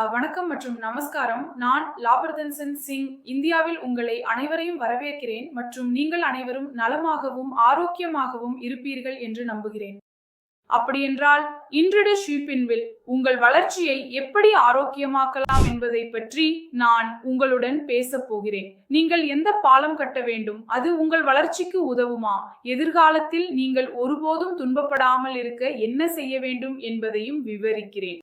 வணக்கம் மற்றும் நமஸ்காரம். நான் லாபர்தன்சன் சிங். இந்தியாவில் உங்களை அனைவரையும் வரவேற்கிறேன் மற்றும் நீங்கள் அனைவரும் நலமாகவும் ஆரோக்கியமாகவும் இருப்பீர்கள் என்று நம்புகிறேன். அப்படியென்றால் இன்றைய ஷீப்பின்வில் உங்கள் வளர்ச்சியை எப்படி ஆரோக்கியமாக்கலாம் என்பதை பற்றி நான் உங்களுடன் பேசப் போகிறேன். நீங்கள் எந்த பாலம் கட்ட வேண்டும்? அது உங்கள் வளர்ச்சிக்கு உதவுமா? எதிர்காலத்தில் நீங்கள் ஒருபோதும் துன்பப்படாமல் இருக்க என்ன செய்ய வேண்டும் என்பதையும் விவரிக்கிறேன்.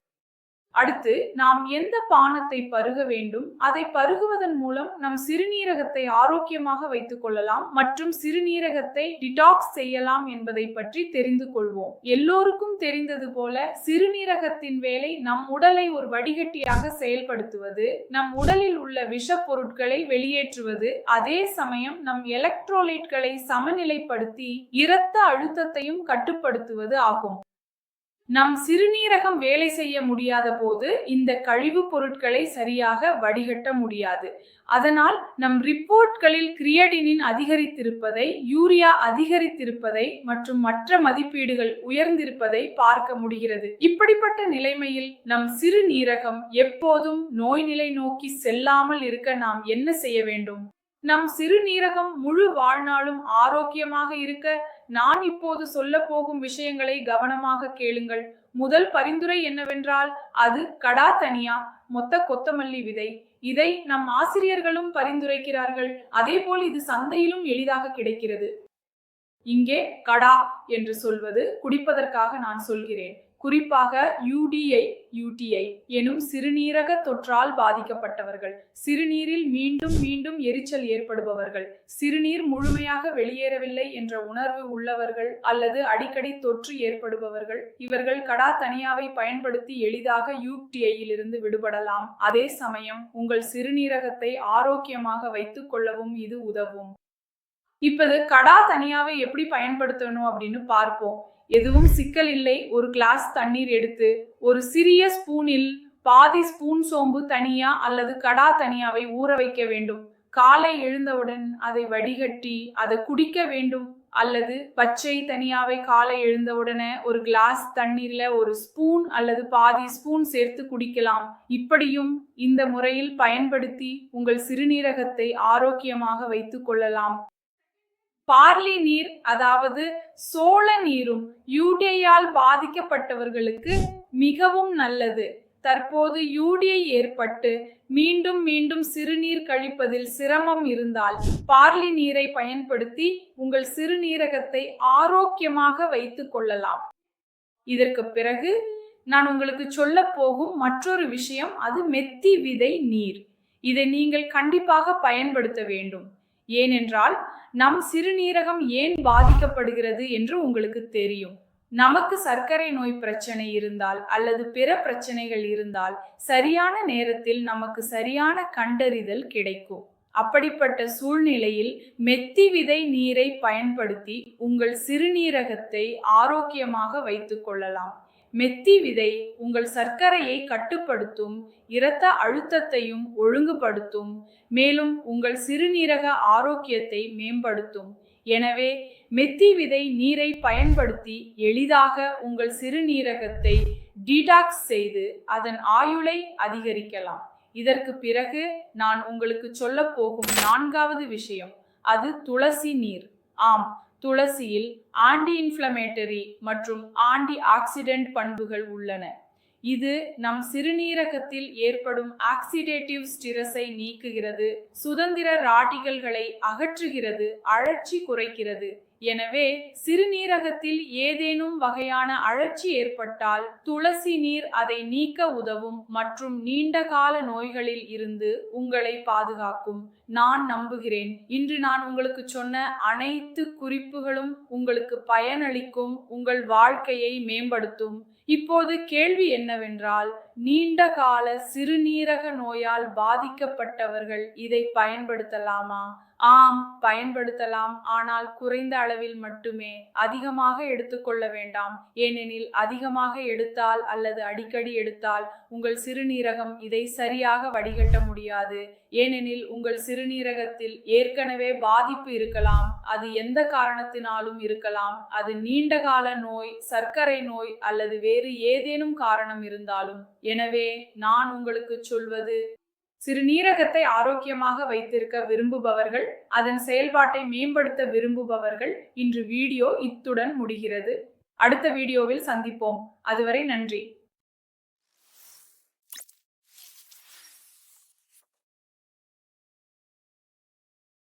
அடுத்து நாம் எந்த பானத்தை பருக வேண்டும்? அதை பருகுவதன் மூலம் நம் சிறுநீரகத்தை ஆரோக்கியமாக வைத்துக் கொள்ளலாம் மற்றும் சிறுநீரகத்தை டிடாக்ஸ் செய்யலாம் என்பதை பற்றி தெரிந்து கொள்வோம். எல்லோருக்கும் தெரிந்தது போல சிறுநீரகத்தின் வேலை நம் உடலை ஒரு வடிகட்டியாக செயல்படுத்துவது நம் உடலில் உள்ள விஷ பொருட்களை வெளியேற்றுவது அதே சமயம் நம் எலக்ட்ரோலைட்களை சமநிலைப்படுத்தி இரத்த அழுத்தத்தையும் கட்டுப்படுத்துவது ஆகும். நம் சிறுநீரகம் வேலை செய்ய முடியாத போது இந்த கழிவுப் பொருட்களை சரியாக வடிகட்ட முடியாது. அதனால் நம் ரிப்போர்ட்களில் கிரியடினின் அதிகரித்திருப்பதை யூரியா அதிகரித்திருப்பதை மற்றும் மற்ற மதிப்பீடுகள் உயர்ந்திருப்பதை பார்க்க முடிகிறது. இப்படிப்பட்ட நிலைமையில் நம் சிறுநீரகம் எப்போதும் நோய்நிலை நோக்கி செல்லாமல் இருக்க நாம் என்ன செய்ய வேண்டும்? நம் சிறுநீரகம் முழு வாழ்நாளும் ஆரோக்கியமாக இருக்க நான் இப்போது சொல்ல போகும் விஷயங்களை கவனமாக கேளுங்கள். முதல் பரிந்துரை என்னவென்றால் அது கடா தனியா மொத்த கொத்தமல்லி விதை. இதை நம் ஆசிரியர்களும் பரிந்துரைக்கிறார்கள். அதேபோல் இது சந்தையிலும் எளிதாக கிடைக்கிறது. இங்கே கடா என்று சொல்வது குடிப்பதற்காக நான் சொல்கிறேன். குறிப்பாக யூடிஐ யூடிஐ எனும் சிறுநீரக தொற்றால் பாதிக்கப்பட்டவர்கள். சிறுநீரில் மீண்டும் மீண்டும் எரிச்சல் ஏற்படுபவர்கள். சிறுநீர் முழுமையாக வெளியேறவில்லை என்ற உணர்வு உள்ளவர்கள் அல்லது அடிக்கடி தொற்று ஏற்படுபவர்கள் இவர்கள் கடா தனியாவை பயன்படுத்தி எளிதாக யூடிஐயிலிருந்து விடுபடலாம். அதே சமயம் உங்கள் சிறுநீரகத்தை ஆரோக்கியமாக வைத்துக் கொள்ளவும் இது உதவும். இப்போது கடா தனியாவை எப்படி பயன்படுத்தணும் அப்படின்னு பார்ப்போம். எதுவும் சிக்கல் இல்லை. ஒரு கிளாஸ் தண்ணீர் எடுத்து ஒரு சிறிய ஸ்பூனில் பாதி ஸ்பூன் சோம்பு தனியா அல்லது கடா தனியாவை ஊற வைக்க வேண்டும். காலை எழுந்தவுடன் அதை வடிகட்டி அதை குடிக்க வேண்டும். அல்லது பச்சை தனியாவை காலை எழுந்தவுடனே ஒரு கிளாஸ் தண்ணீர்ல ஒரு ஸ்பூன் அல்லது பாதி ஸ்பூன் சேர்த்து குடிக்கலாம். இப்படியும் இந்த முறையில் பயன்படுத்தி உங்கள் சிறுநீரகத்தை ஆரோக்கியமாக வைத்துக் கொள்ளலாம். பார்லி நீர் அதாவது சோள நீரும் யூடிஐயால் பாதிக்கப்பட்டவர்களுக்கு மிகவும் நல்லது. தற்போது யூடிஐ ஏற்பட்டு மீண்டும் மீண்டும் சிறுநீர் கழிப்பதில் சிரமம் இருந்தால் பார்லி நீரை பயன்படுத்தி உங்கள் சிறுநீரகத்தை ஆரோக்கியமாக வைத்து கொள்ளலாம். இதற்கு பிறகு நான் உங்களுக்கு சொல்ல போகும் மற்றொரு விஷயம் அது மெத்தி விதை நீர். இதை நீங்கள் கண்டிப்பாக பயன்படுத்த வேண்டும். ஏனென்றால் நம் சிறுநீரகம் ஏன் பாதிக்கப்படுகிறது என்று உங்களுக்கு தெரியும். நமக்கு சர்க்கரை நோய் பிரச்சனை இருந்தால் அல்லது பிற பிரச்சனைகள் இருந்தால் சரியான நேரத்தில் நமக்கு சரியான கண்டறிதல் கிடைக்கும். அப்படிப்பட்ட சூழ்நிலையில் மெத்தி விதை நீரை பயன்படுத்தி உங்கள் சிறுநீரகத்தை ஆரோக்கியமாக வைத்துக்கொள்ளலாம் மெத்தி விதை உங்கள் சர்க்கரையை கட்டுப்படுத்தும் இரத்த அழுத்தத்தையும் ஒழுங்குபடுத்தும் மேலும் உங்கள் சிறுநீரக ஆரோக்கியத்தை மேம்படுத்தும். எனவே மெத்தி விதை நீரை பயன்படுத்தி எளிதாக உங்கள் சிறுநீரகத்தை டீடாக்ஸ் செய்து அதன் ஆயுளை அதிகரிக்கலாம். இதற்கு பிறகு நான் உங்களுக்கு சொல்லப் போகும் நான்காவது விஷயம் அது துளசி நீர். ஆம் துளசியில் ஆன்டி இன்ஃப்ளமேட்டரி மற்றும் ஆன்டி ஆக்சிடென்ட் பண்புகள் உள்ளன. இது நம் சிறுநீரகத்தில் ஏற்படும் ஆக்சிடேட்டிவ் ஸ்டிரஸை நீக்குகிறது சுதந்திர ராட்டிகல்களை அகற்றுகிறது அழற்சி குறைக்கிறது. எனவே சிறுநீரகத்தில் ஏதேனும் வகையான அழற்சி ஏற்பட்டால் துளசி நீர் அதை நீக்க உதவும் மற்றும் நீண்டகால நோய்களில் இருந்து உங்களை பாதுகாக்கும். நான் நம்புகிறேன். இன்று நான் உங்களுக்கு சொன்ன அனைத்து குறிப்புகளும் உங்களுக்கு பயனளிக்கும் உங்கள் வாழ்க்கையை மேம்படுத்தும். இப்போது கேள்வி என்னவென்றால் நீண்ட கால சிறுநீரக நோயால் பாதிக்கப்பட்டவர்கள் இதை பயன்படுத்தலாமா? ஆம் பயன்படுத்தலாம். ஆனால் குறைந்த அளவில் மட்டுமே அதிகமாக எடுத்துக்கொள்ள வேண்டாம். ஏனெனில் அதிகமாக எடுத்தால் அல்லது அடிக்கடி எடுத்தால் உங்கள் சிறுநீரகம் இதை சரியாக வடிகட்ட முடியாது. ஏனெனில் உங்கள் சிறுநீரகத்தில் ஏற்கனவே பாதிப்பு இருக்கலாம். அது எந்த காரணத்தினாலும் இருக்கலாம். அது நீண்டகால நோய் சர்க்கரை நோய் அல்லது வேறு ஏதேனும் காரணம் இருந்தாலும். எனவே நான் உங்களுக்கு சொல்வது சிறுநீரகத்தை ஆரோக்கியமாக வைத்திருக்க விரும்புபவர்கள் அதன் செயல்பாட்டை மேம்படுத்த விரும்புபவர்கள் இன்று வீடியோ இத்துடன் முடிகிறது. அடுத்த வீடியோவில் சந்திப்போம். அதுவரை நன்றி.